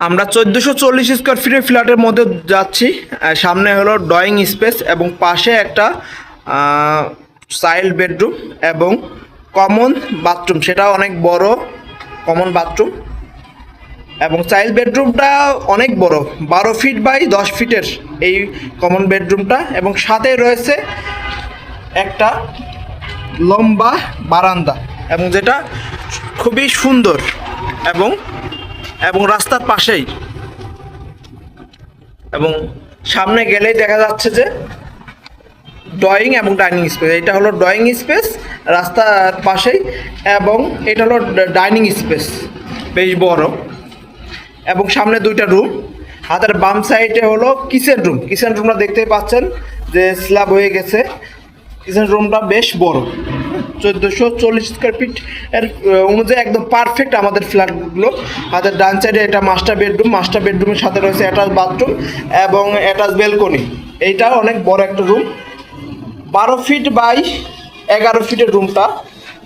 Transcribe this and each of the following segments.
আমরা চোদ্দোশো চল্লিশ স্কোয়ার ফিটের ফ্ল্যাটের মধ্যে যাচ্ছি। সামনে হলো ড্রয়িং স্পেস এবং পাশে একটা চাইল্ড বেডরুম এবং কমন বাথরুম সেটা অনেক বড় কমন বাথরুম এবং চাইল্ড বেডরুমটা অনেক বড়, বারো ফিট বাই দশ ফিটের এই কমন বেডরুমটা এবং সাথে রয়েছে একটা লম্বা বারান্দা এবং যেটা খুবই সুন্দর এবং এবং রাস্তার পাশেই। এবং সামনে গেলেই দেখা যাচ্ছে যে ড্রয়িং এবং ডাইনিং স্পেস এটা হলো ড্রয়িং স্পেস রাস্তার পাশেই, এবং এটা হলো ডাইনিং স্পেস বেশ বড়। এবং সামনে দুইটা রুম হাতের বাম সাইডে হলো কিচেন রুম কিচেন রুমটা দেখতেই পাচ্ছেন যে স্ল্যাব হয়ে গেছে। কিচেন রুমটা বেশ বড়। চোদ্দোশো চল্লিশ স্কোয়ার ফিট এর অনুযায়ী একদম পারফেক্ট আমাদের ফ্ল্যাটগুলো আমাদের ডান সাইডে এটা মাস্টার বেডরুম মাস্টার বেডরুমের সাথে রয়েছে অ্যাটাচ বাথরুম এবং অ্যাটাচ বেলকনি এইটা অনেক বড় একটা রুম বারো ফিট বাই এগারো ফিটের রুমটা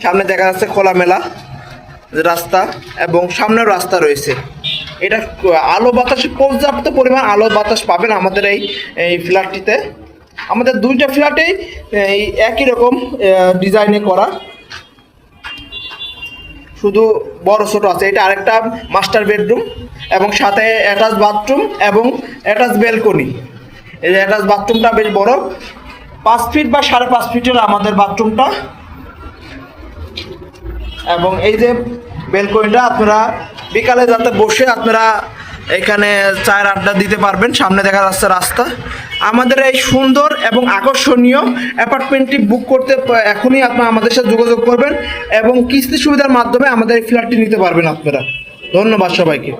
সামনে দেখা যাচ্ছে খোলামেলা রাস্তা এবং সামনেও রাস্তা রয়েছে। এটা, আলো বাতাসে পর্যাপ্ত পরিমাণ আলো বাতাস পাবেন আমাদের এই এই ফ্ল্যাটটিতে আমাদের দুইটা ফ্ল্যাটেই একই রকম ডিজাইনে করা। শুধু বড় ছোট আছে। এটা আরেকটা মাস্টার বেডরুম এবং সাথে অ্যাটাচ বাথরুম এবং অ্যাটাচ ব্যালকনি এই যে অ্যাটাচ বাথরুমটা বেশ বড়। পাঁচ ফিট বা সাড়ে পাঁচ ফিটের আমাদের বাথরুমটা এবং এই যে বেলকনিটা আপনারা বিকালে যাতে বসে আপনারা এখানে চায়ের আড্ডা দিতে পারবেন, সামনে দেখা যাচ্ছে রাস্তা। আমাদের এই সুন্দর এবং আকর্ষণীয় অ্যাপার্টমেন্টটি বুক করতে এখনই আপনারা আমাদের সাথে যোগাযোগ করবেন এবং কিস্তি সুবিধার মাধ্যমে আমাদের এই ফ্ল্যাটটি নিতে পারবেন আপনারা। ধন্যবাদ সবাইকে।